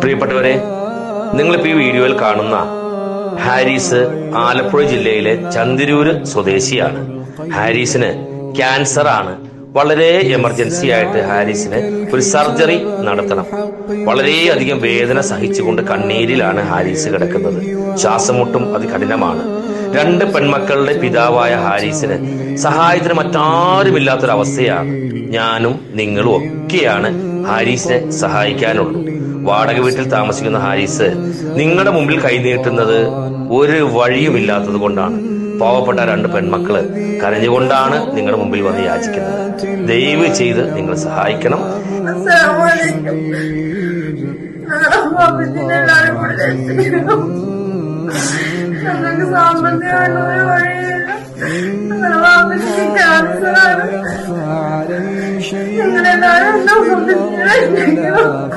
പ്രിയപ്പെട്ടവരെ നിങ്ങളിപ്പോ ഈ വീഡിയോയിൽ കാണുന്ന ഹാരിസ് ആലപ്പുഴ ജില്ലയിലെ ചന്തിരൂര് സ്വദേശിയാണ്. ഹാരിസിന് ക്യാൻസർ ആണ് വളരെ എമർജൻസി ആയിട്ട് ഹാരിസിന് ഒരു സർജറി നടത്തണം. വളരെയധികം വേദന സഹിച്ചുകൊണ്ട് കണ്ണീരിലാണ് ഹാരിസ് കിടക്കുന്നത്. ശ്വാസമുട്ടും അതികഠിനമാണ് രണ്ട് പെൺമക്കളുടെ പിതാവായ ഹാരിസിന് സഹായത്തിന് മറ്റാരുമില്ലാത്തൊരവസ്ഥയാണ്. ഞാനും നിങ്ങളും ഒക്കെയാണ് ഹാരിസിനെ സഹായിക്കാനുള്ളൂ. വാടക വീട്ടിൽ താമസിക്കുന്ന ഹാരിസ് നിങ്ങളുടെ മുമ്പിൽ കൈനീട്ടുന്നത് ഒരു വഴിയുമില്ലാത്തത് കൊണ്ടാണ്. പാവപ്പെട്ട രണ്ട് പെൺമക്കൾ കരഞ്ഞുകൊണ്ടാണ് നിങ്ങളുടെ മുമ്പിൽ വന്ന് യാചിക്കുന്നത്. ദയവ് ചെയ്ത് നിങ്ങൾ സഹായിക്കണം. ഞങ്ങളുടെ രക്ഷിക്കണം